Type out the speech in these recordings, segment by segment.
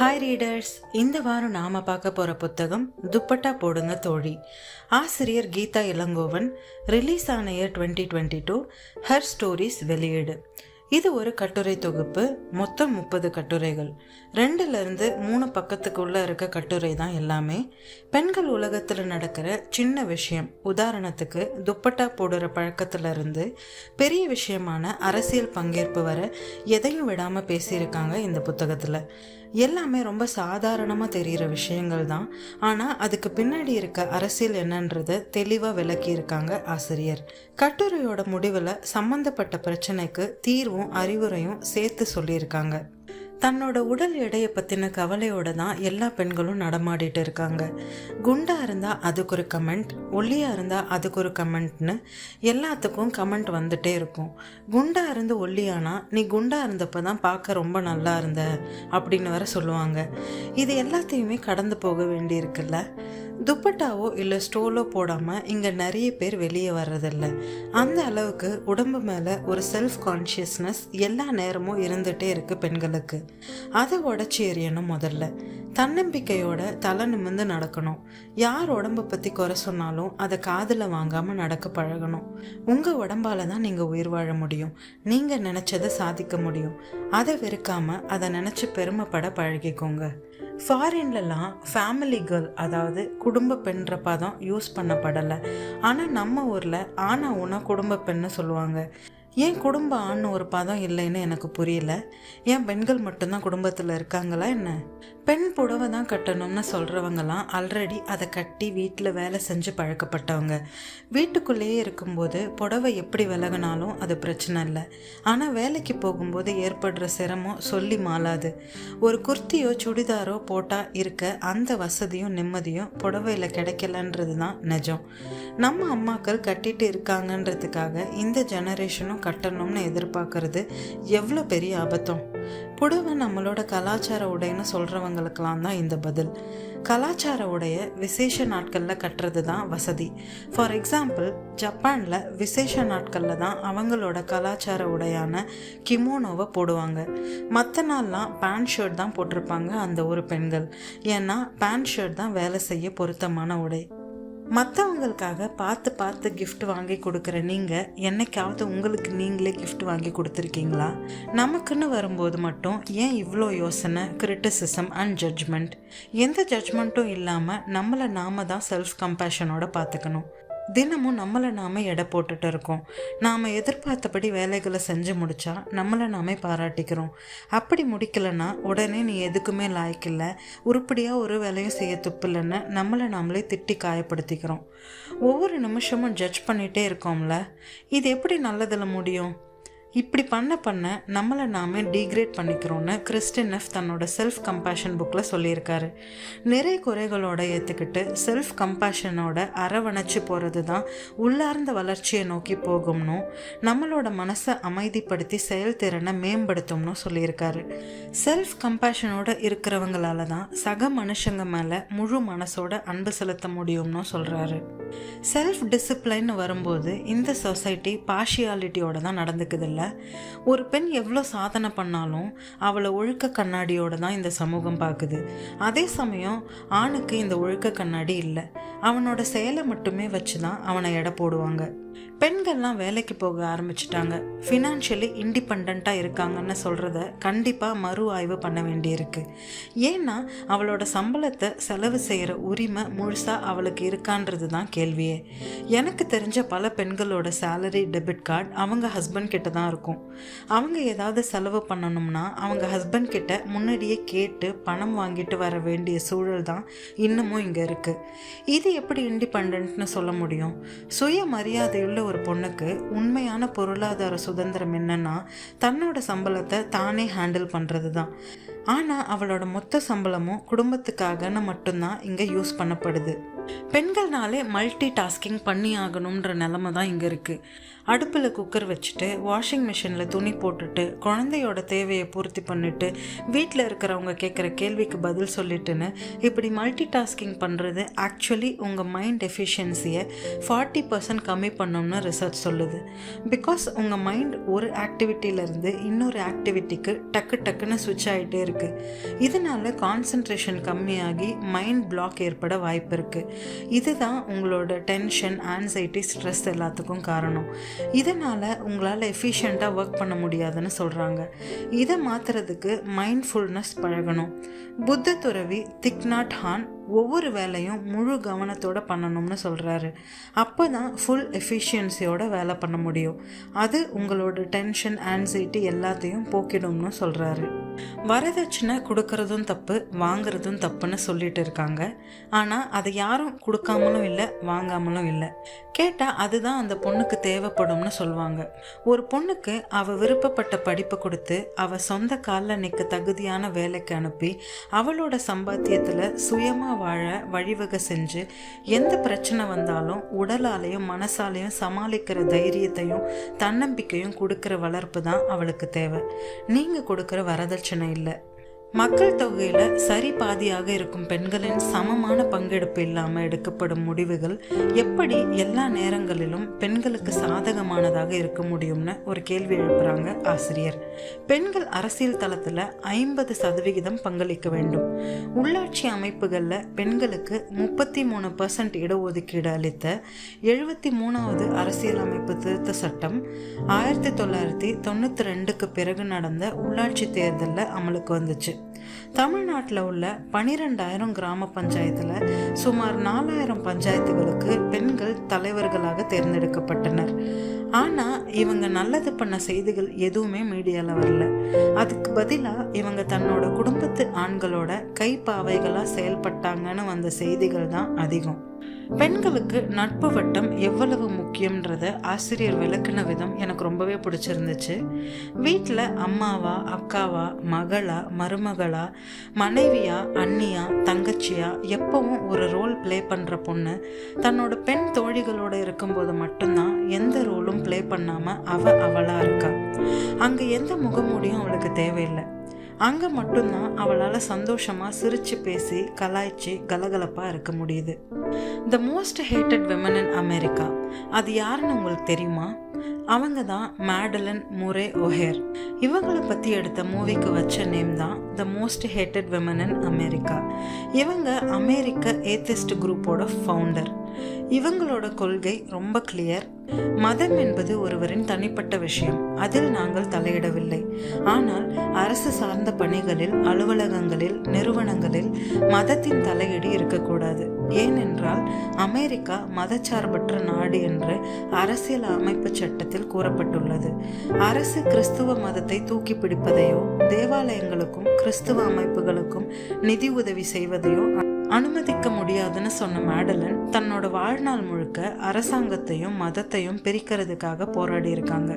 Hi readers இந்த வாரம் நாம் பார்க்க போகிற புத்தகம் துப்பட்டா போடுங்க தோழி. ஆசிரியர் கீதா இளங்கோவன் ரிலீஸ் ஆன year twenty twenty two her stories வெளியீடு. இது ஒரு கட்டுரை தொகுப்பு மொத்தம் முப்பது கட்டுரைகள். ரெண்டுலேருந்து மூணு பக்கத்துக்குள்ளே இருக்க கட்டுரை தான் எல்லாமே. பெண்கள் உலகத்தில் நடக்கிற சின்ன விஷயம். உதாரணத்துக்கு துப்பட்டா போடுற பழக்கத்திலிருந்து பெரிய விஷயமான அரசியல் பங்கேற்பு வர எதையும் விடாமல் பேசியிருக்காங்க இந்த புத்தகத்தில். எல்லாமே ரொம்ப சாதாரணமாக தெரிகிற விஷயங்கள் தான். ஆனால் அதுக்கு பின்னாடி இருக்க அரசியல் என்னன்றதை தெளிவாக விளக்கியிருக்காங்க ஆசிரியர். கட்டுரையோட முடிவில் சம்மந்தப்பட்ட பிரச்சனைக்கு தீர்வும் அறிவுரையும் சேர்த்து சொல்லியிருக்காங்க. தன்னோட உடல் எடையை பற்றின கவலையோட தான் எல்லா பெண்களும் நடமாடிட்டு இருக்காங்க. குண்டாக இருந்தால் அதுக்கு ஒரு கமெண்ட் ஒல்லியாக இருந்தால் அதுக்கு ஒரு கமெண்ட்னு எல்லாத்துக்கும் கமெண்ட் வந்துட்டே இருக்கும். குண்டாக இருந்து ஒல்லியானா நீ குண்டாக இருந்தப்போ தான் பார்க்க ரொம்ப நல்லா இருந்த அப்படின்னு வர சொல்லுவாங்க. இது எல்லாத்தையுமே கடந்து போக வேண்டியிருக்குல்ல. துப்பட்டாவோ இல்லை ஸ்டோலோ போடாமல் இங்கே நிறைய பேர் வெளியே வர்றதில்ல. அந்த அளவுக்கு உடம்பு மேலே ஒரு செல்ஃப் கான்ஷியஸ்னஸ் எல்லா நேரமும் இருந்துகிட்டே இருக்குது பெண்களுக்கு. அதை உடச்சி எறியணும் முதல்ல. தன்னம்பிக்கையோட தலை நிமிர்ந்து நடக்கணும். யார் உடம்பை பற்றி குறை சொன்னாலும் அதை காதில் வாங்காமல் நடக்க பழகணும். உங்கள் உடம்பால தான் நீங்கள் உயிர் வாழ முடியும். நீங்கள் நினச்சதை சாதிக்க முடியும். அதை வெறுக்காமல் அதை நினச்சி பெருமைப்பட பழகிக்கோங்க. ஃபாரின்லலாம் ஃபேமிலி கேர்ள் அதாவது குடும்ப பெண்ற பதம் யூஸ் பண்ணப்படலை. ஆனால் நம்ம ஊரில் ஆனா உணவு குடும்ப பெண்ணு சொல்லுவாங்க. ஏன் குடும்ப ஆண் ஒரு பதம் இல்லைன்னு எனக்கு புரியல. ஏன் பெண்கள் மட்டும்தான் குடும்பத்தில் இருக்காங்களா என்ன? பெண் புடவை தான் கட்டணும்னு சொல்கிறவங்கலாம் ஆல்ரெடி அதை கட்டி வீட்டில் வேலை செஞ்சு பழக்கப்பட்டவங்க. வீட்டுக்குள்ளேயே இருக்கும்போது புடவை எப்படி விலகினாலும் அது பிரச்சனை இல்லை. ஆனால் வேலைக்கு போகும்போது ஏற்படுற சிரமம் சொல்லி மாறாது ஒரு குர்த்தியோ சுடிதாரோ போட்டால் இருக்க அந்த வசதியும் நிம்மதியும் புடவையில் கிடைக்கலன்றது தான் நிஜம். நம்ம அம்மாக்கள் கட்டிட்டு இருக்காங்கன்றதுக்காக இந்த ஜெனரேஷனும் கட்டணும்னு எதிர்பார்க்கறது எவ்வளோ பெரிய ஆபத்தம்? புடவை நம்மளோட கலாச்சார உடைன்னு சொல்கிறவங்க சொல்கிறவங்களுக்கெல்லாம் தான் இந்த பதில். கலாச்சார உடைய விசேஷ நாட்களில் கட்டுறது தான் வசதி. ஃபார் எக்ஸாம்பிள் ஜப்பானில் விசேஷ நாட்களில் தான் அவங்களோட கலாச்சார உடையான கிமோனோவை போடுவாங்க. மற்ற நாள்லாம் பேண்ட் ஷர்ட் தான் போட்டிருப்பாங்க அந்த ஒரு பெண்கள். ஏன்னா பேண்ட் ஷர்ட் தான் வேலை செய்ய பொருத்தமான உடை. மற்றவங்களுக்காக பார்த்து பார்த்து கிஃப்ட் வாங்கி கொடுக்குற நீங்கள் என்னைக்காவது உங்களுக்கு நீங்களே கிஃப்ட் வாங்கி கொடுத்துருக்கீங்களா? நமக்குன்னு வரும்போது மட்டும் ஏன் இவ்வளோ யோசனை கிரிட்டிசிசம் அண்ட் ஜட்ஜ்மெண்ட் எந்த ஜட்ஜ்மெண்ட்டும் இல்லாமல் நம்மளை நாம தான் செல்ஃப் கம்பேஷனோட பார்த்துக்கணும். தினமும் நம்மளை நாம எடை போட்டுட்டு இருக்கோம். நாம் எதிர்பார்த்தபடி வேலைகளை செஞ்சு முடித்தா நம்மளை நாமே பாராட்டிக்கிறோம். அப்படி முடிக்கலைன்னா உடனே நீ எதுக்குமே லாய்க்கில்ல உருப்படியாக ஒரு வேலையும் செய்ய துப்பில்லைன்னு நம்மளை நாமளே திட்டி காயப்படுத்திக்கிறோம். ஒவ்வொரு நிமிஷமும் ஜட்ஜ் பண்ணிகிட்டே இருக்கோம்ல. இது எப்படி நல்லதில் முடியும்? இப்படி பண்ண பண்ண நம்மளை நாமே டீக்ரேட் பண்ணிக்கிறோன்னு கிறிஸ்டின் எஃப் தன்னோட செல்ஃப் கம்பேஷன் புக்கில் சொல்லியிருக்காரு. நிறை குறைகளோட ஏற்றுக்கிட்டு செல்ஃப் கம்பேஷனோட அரவணைச்சு போகிறது தான் உள்ளார்ந்த வளர்ச்சியை நோக்கி போகும்னும் நம்மளோட மனசை அமைதிப்படுத்தி செயல்திறனை மேம்படுத்தும்னு சொல்லியிருக்காரு. செல்ஃப் கம்பேஷனோட இருக்கிறவங்களால தான் சக மனுஷங்க மேலே முழு மனசோட அன்பு செலுத்த முடியும்னு சொல்கிறாரு செல்ஃப் டிசிப்ளின்னு வரும்போது இந்த சொசைட்டி பார்ஷியாலிட்டியோட தான் நடந்துக்குது இல்லை. ஒரு பெண் எவ்வளோ சாதனை பண்ணாலும் அவளை ஒழுக்க கண்ணாடியோடு தான் இந்த சமூகம் பார்க்குது அதே சமயம் ஆணுக்கு இந்த ஒழுக்க கண்ணாடி இல்லை. அவனோட செயலை மட்டுமே வச்சு தான் அவனை எடை போடுவாங்க. பெண்கள்லாம் வேலைக்கு போக ஆரம்பிச்சிட்டாங்க. ஃபினான்ஷியலி இண்டிபெண்ட்டாக இருக்காங்கன்னு சொல்கிறத கண்டிப்பாக மறு ஆய்வு பண்ண வேண்டியிருக்கு. ஏன்னா அவளோட சம்பளத்தை செலவு செய்கிற உரிமை முழுசாக அவளுக்கு இருக்கான்றது தான் கேள்வியே. எனக்கு தெரிஞ்ச பல பெண்களோட சேலரி டெபிட் கார்டு அவங்க ஹஸ்பண்ட் கிட்ட தான் இருக்கும். அவங்க ஏதாவது செலவு பண்ணணும்னா அவங்க ஹஸ்பண்ட் கிட்ட முன்னாடியே கேட்டு பணம் வாங்கிட்டு வர வேண்டிய சூழல் தான் இன்னமும் இங்கே இருக்குது இது எப்படி இண்டிபெண்ட்னு சொல்ல முடியும்? சுய உள்ள ஒரு பொண்ணுக்கு உண்மையான பொருளாதார சுதந்திரம் என்னன்னா தன்னோட சம்பளத்தை தானே ஹேண்டில் பண்ணுறது தான் ஆனால் அவளோட மொத்த சம்பளமும் குடும்பத்துக்காகன்னு மட்டும்தான் இங்கே யூஸ் பண்ணப்படுது. பெண்கள்னாலே மல்டி டாஸ்கிங் பண்ணி ஆகணுன்ற நிலமை தான் இங்கே இருக்குது அடுப்பில் குக்கர் வச்சுட்டு வாஷிங் மிஷினில் துணி போட்டுட்டு குழந்தையோட தேவையை பூர்த்தி பண்ணிட்டு வீட்டில் இருக்கிறவங்க கேட்குற கேள்விக்கு பதில் சொல்லிட்டுன்னு இப்படி மல்டி டாஸ்கிங் பண்ணுறது ஆக்சுவலி உங்கள் மைண்ட் எஃபிஷியன்சியை ஃபார்ட்டி பர்சன்ட் கம்மி பண்ணணும்னு ரிசர்ச் சொல்லுது. பிகாஸ் உங்கள் மைண்ட் ஒரு ஆக்டிவிட்டியிலேருந்து இன்னொரு ஆக்டிவிட்டிக்கு டக்கு டக்குன்னு சுவிட்ச் ஆகிட்டே இருக்குது இதனால கான்சன்ட்ரேஷன் கம்மியாகி மைண்ட் பிளாக் ஏற்பட வாய்ப்பு இருக்குது இதுதான் உங்களோட டென்ஷன் ஆன்சைட்டி ஸ்ட்ரெஸ் எல்லாத்துக்கும் காரணம். இதனால் உங்களால் எஃபிஷியண்ட்டாக ஒர்க் பண்ண முடியாதுன்னு சொல்கிறாங்க இதை மாற்றுறதுக்கு மைண்ட்ஃபுல்னஸ் பழகணும். புத்த துறவி திக்நாட் ஹான் ஒவ்வொரு வேலையும் முழு கவனத்தோட பண்ணணும்னு சொல்கிறாரு அப்போ தான் ஃபுல் எஃபிஷியன்சியோட வேலை பண்ண முடியும். அது உங்களோட டென்ஷன் ஆன்சைட்டி எல்லாத்தையும் போக்கிடும்னு சொல்கிறாரு வரதட்சணை கொடுக்கறதும் தப்பு வாங்குறதும் தப்புன்னு சொல்லிட்டு இருக்காங்க. ஆனால் அதை யாரும் கொடுக்காமலும் இல்லை வாங்காமலும் இல்லை. கேட்டால் அதுதான் அந்த பொண்ணுக்கு தேவைப்படும்னு சொல்லுவாங்க ஒரு பொண்ணுக்கு அவள் விருப்பப்பட்ட படிப்பை கொடுத்து அவள் சொந்த காலில் நிற்க தகுதியான வேலைக்கு அனுப்பி அவளோட சம்பாத்தியத்தில் சுயமாக வாழ வழிவகை செஞ்சு எந்த பிரச்சனை வந்தாலும் உடலாலையும் மனசாலையும் சமாளிக்கிற தைரியத்தையும் தன்னம்பிக்கையும் கொடுக்குற வளர்ப்பு தான் அவளுக்கு தேவை. நீங்கள் கொடுக்குற வரதட்சணை இல்லை. மக்கள் தொகையில் சரி பாதியாக இருக்கும் பெண்களின் சமமான பங்கெடுப்பு இல்லாமல் எடுக்கப்படும் முடிவுகள் எப்படி எல்லா நேரங்களிலும் பெண்களுக்கு சாதகமானதாக இருக்க முடியும்னு ஒரு கேள்வி எழுப்புறாங்க ஆசிரியர். பெண்கள் அரசியல் தளத்தில் ஐம்பது சதவிகிதம் பங்களிக்க வேண்டும். உள்ளாட்சி அமைப்புகளில் பெண்களுக்கு முப்பத்தி மூணு பர்சன்ட் இடஒதுக்கீடு அளித்த எழுபத்தி மூணாவது அரசியல் அமைப்பு திருத்த சட்டம் ஆயிரத்தி தொள்ளாயிரத்தி தொண்ணூற்றி ரெண்டுக்கு பிறகு நடந்த உள்ளாட்சி தேர்தலில் அமலுக்கு வந்துச்சு. தமிழ்நாட்டில் உள்ள பனிரெண்டாயிரம் கிராம பஞ்சாயத்தில் சுமார் நாலாயிரம் பஞ்சாயத்துகளுக்கு பெண்கள் தலைவர்களாக தேர்ந்தெடுக்கப்பட்டனர். ஆனால் இவங்க நல்லது பண்ண செய்திகள் எதுவுமே மீடியாவில் வரல. அதுக்கு பதிலாக இவங்க தன்னோட குடும்பத்து ஆண்களோட கைப்பாவைகளாக செயல்பட்டாங்கன்னு வந்த செய்திகள் தான் அதிகம். பெண்களுக்கு நட்பு வட்டம் எவ்வளவு முக்கியன்றத ஆசிரியர் விளக்குன விதம் எனக்கு ரொம்பவே பிடிச்சிருந்துச்சு. வீட்டில் அம்மாவா அக்காவா மகளா மருமகளா மனைவியா அண்ணியா தங்கச்சியா எப்பவும் ஒரு ரோல் ப்ளே பண்ணுற பொண்ணு. தன்னோட பெண் தோழிகளோடு இருக்கும்போது மட்டும்தான் எந்த ரோலும் ப்ளே பண்ணாமல் அவ அவளாக இருக்கா. அங்கே எந்த முகமூடியும் அவளுக்கு தேவையில்லை. அங்கே மட்டும்தான் அவளால் சந்தோஷமாக சிரித்து பேசி கலாய்ச்சி கலகலப்பாக இருக்க முடியுது. The most hated women in America அது யாருன்னு உங்களுக்கு தெரியுமா? அவங்க தான் மேடலன் முரே ஒஹேர். இவங்களை பற்றி எடுத்த மூவிக்கு வச்ச நேம் தான் the most hated women in America இவங்க அமெரிக்க ஏத்திஸ்ட் குரூப்போட ஃபவுண்டர் இவங்களோட கொள்கை ரொம்ப கிளியர் மதம் என்பது ஒருவரின் தனிப்பட்ட விஷயம். அதில் நாங்கள் தலையிடவில்லை. ஆனால் அரசு சார்ந்த பணிகளில் அலுவலகங்களில் நிறுவனங்களில் மதத்தின் தலையீடு இருக்கக்கூடாது. ஏனென்றால் அமெரிக்கா மதச்சார்பற்ற நாடு என்று அரசியல் அமைப்பு சட்டத்தில் கூறப்பட்டுள்ளது. அரசு கிறிஸ்துவ மதத்தை தூக்கி பிடிப்பதையோ தேவாலயங்களுக்கும் கிறிஸ்துவ அமைப்புகளுக்கும் நிதி உதவி செய்வதையோ அனுமதிக்க முடியாதுன்னு சொன்ன மேடலன் தன்னோட வாழ்நாள் முழுக்க அரசாங்கத்தையும் மதத்தையும் பிரிக்கிறதுக்காக போராடி இருக்காங்க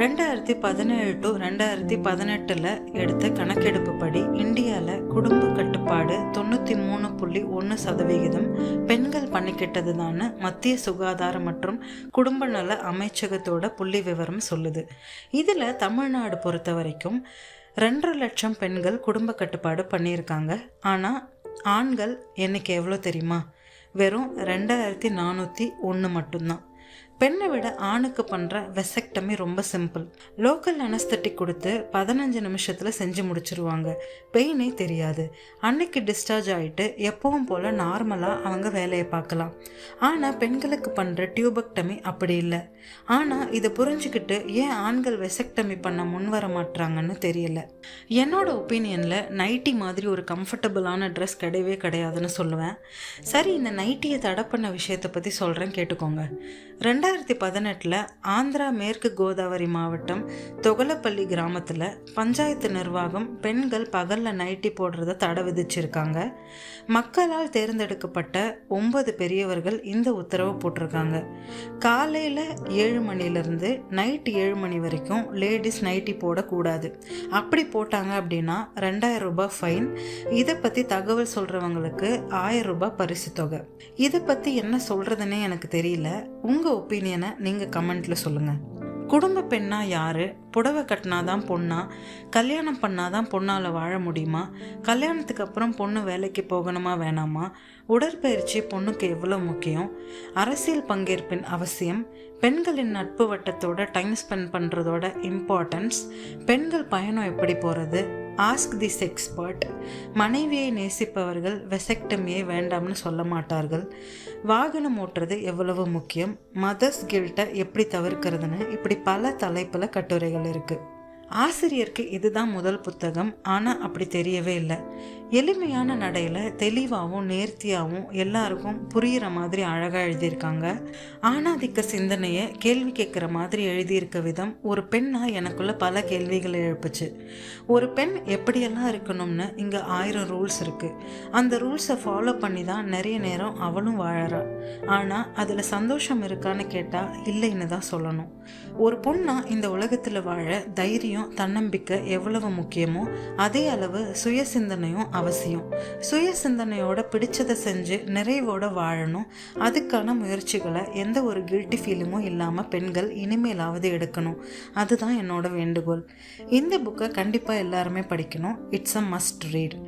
ரெண்டாயிரத்தி பதினேழு டு ரெண்டாயிரத்தி பதினெட்டில் எடுத்த கணக்கெடுப்பு படி இந்தியாவில் குடும்ப கட்டுப்பாடு தொண்ணூற்றி மூணு புள்ளி ஒன்று சதவிகிதம் பெண்கள் பண்ணிக்கிட்டதுதான் மத்திய சுகாதார மற்றும் குடும்ப நல அமைச்சகத்தோட புள்ளி விவரம் சொல்லுது. இதில் தமிழ்நாடு பொறுத்த வரைக்கும் ரெண்டரை லட்சம் பெண்கள் குடும்ப கட்டுப்பாடு பண்ணியிருக்காங்க. ஆனால் ஆண்கள் எனக்கு எவ்வளோ தெரியுமா? வெறும் ரெண்டாயிரத்தி நானூற்றி ஒன்று மட்டும்தான். பெண்ணை விட ஆணுக்கு பண்ணுற வெசக்டமி ரொம்ப சிம்பிள். லோக்கல் அனஸ்தட்டிக் கொடுத்து பதினஞ்சு நிமிஷத்தில் செஞ்சு முடிச்சிருவாங்க. பெயினே தெரியாது. அன்னைக்கு டிஸ்சார்ஜ் ஆகிட்டு எப்பவும் போல் நார்மலாக அவங்க வேலையை பார்க்கலாம். ஆனால் பெண்களுக்கு பண்ணுற டியூபக்டமி அப்படி இல்லை. ஆனால் இதை புரிஞ்சுக்கிட்டு ஏன் ஆண்கள் வெசக்டமி பண்ண முன் வர மாட்டாங்கன்னு தெரியல. என்னோட ஒப்பீனியனில் நைட்டி மாதிரி ஒரு கம்ஃபர்டபுளான ட்ரெஸ் கிடையவே கிடையாதுன்னு சொல்லுவேன். சரி இந்த நைட்டியை தடை பண்ண விஷயத்தை பற்றி சொல்கிறேன் கேட்டுக்கோங்க. ரெண்டாயிரத்தி ரெண்டாயிரத்தி பதினெட்டில் ஆந்திரா மேற்கு கோதாவரி மாவட்டம் தொகலப்பள்ளி கிராமத்தில் பஞ்சாயத்து நிர்வாகம் பெண்கள் பகலில் நைட்டி போடுறத தடை விதிச்சிருக்காங்க. மக்களால் தேர்ந்தெடுக்கப்பட்ட ஒன்பது பெரியவர்கள் இந்த உத்தரவு போட்டிருக்காங்க. காலையில் ஏழு மணிலேருந்து நைட் ஏழு மணி வரைக்கும் லேடிஸ் நைட்டி போடக்கூடாது. அப்படி போட்டாங்க அப்படின்னா ரெண்டாயிரம் ரூபாய் ஃபைன். இதை பற்றி தகவல் சொல்கிறவங்களுக்கு ஆயிரம் ரூபாய் பரிசு தொகை. இதை பற்றி என்ன சொல்கிறதுனே எனக்கு தெரியல. உங்கள் ஒப்பீனியனை நீங்கள் கமெண்ட்டில் சொல்லுங்கள் குடும்ப பெண்ணா யாரு? புடவை கட்டினாதான் பொண்ணா? கல்யாணம் பண்ணாதான் பொண்ணால் வாழ முடியுமா? கல்யாணத்துக்கு அப்புறம் பொண்ணு வேலைக்கு போகணுமா வேணாமா? உடற்பயிற்சி பொண்ணுக்கு எவ்வளோ முக்கியம்? அரசியல் பங்கேற்பின் அவசியம். பெண்களின் நட்பு வட்டத்தோட டைம் ஸ்பெண்ட் பண்ணுறதோட இம்பார்ட்டன்ஸ் பெண்கள் பயணம் எப்படி போகிறது ஆஸ்க் திஸ் எக்ஸ்பர்ட் மனைவியை நேசிப்பவர்கள் வெசெக்டமியை வேண்டாம்னு சொல்ல மாட்டார்கள். வாகனம் ஓட்டுறது எவ்வளவு முக்கியம்? மதர்ஸ் கில்ட்டை எப்படி தவிர்க்கிறதுன்னு இப்படி பல தலைப்பில் கட்டுரைகள் இருக்குது ஆசிரியருக்கு இதுதான் முதல் புத்தகம். ஆனால் அப்படி தெரியவே இல்லை. எளிமையான நடையில் தெளிவாகவும் நேர்த்தியாகவும் எல்லாருக்கும் புரிகிற மாதிரி அழகாக எழுதியிருக்காங்க. ஆணாதிக்க சிந்தனையை கேள்வி கேட்குற மாதிரி எழுதியிருக்க விதம் ஒரு பெண்ணாக எனக்குள்ள பல கேள்விகளை எழுப்புச்சு. ஒரு பெண் எப்படியெல்லாம் இருக்கணும்னு இங்கே ஆயிரம் ரூல்ஸ் இருக்குது அந்த ரூல்ஸை ஃபாலோ பண்ணி தான் நிறைய நேரம் அவளும் வாழறா. ஆனால் அதில் சந்தோஷம் இருக்கான்னு கேட்டால் இல்லைன்னு தான் சொல்லணும். ஒரு பொண்ணாக இந்த உலகத்தில் வாழ தைரியம் தைரியம் தன்னம்பிக்கை எவ்வளவு முக்கியமோ அதே அளவு சுய சிந்தனையும் அவசியம். சுய சிந்தனையோட பிடிச்சதை செஞ்சு நிறைவோட வாழணும். அதுக்கான முயற்சிகளை எந்த ஒரு கில்ட்டி ஃபீலிங்கும் இல்லாமல் பெண்கள் இனிமேலாவது எடுக்கணும். அதுதான் என்னோட வேண்டுகோள். இந்த புக்கை கண்டிப்பாக எல்லாருமே படிக்கணும். It's a must read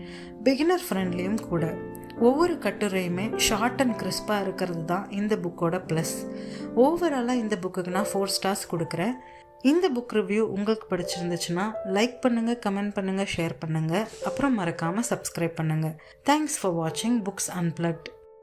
beginner ஃப்ரெண்ட்லியும் கூட. ஒவ்வொரு கட்டுரையுமே ஷார்ட் அண்ட் கிறிஸ்பாக இருக்கிறது தான் இந்த புக்கோட ப்ளஸ் ஓவராலாக இந்த புக்குக்கு நான் ஃபோர் ஸ்டார்ஸ் கொடுக்குறேன். இந்த புக் ரிவ்யூ உங்களுக்கு பிடிச்சிருந்துச்சுன்னா லைக் பண்ணுங்கள் கமெண்ட் பண்ணுங்கள் ஷேர் பண்ணுங்கள் அப்புறம் மறக்காமல் சப்ஸ்கிரைப் பண்ணுங்கள் தேங்க்ஸ் ஃபார் வாட்சிங் புக்ஸ் அன்பிளக்ட்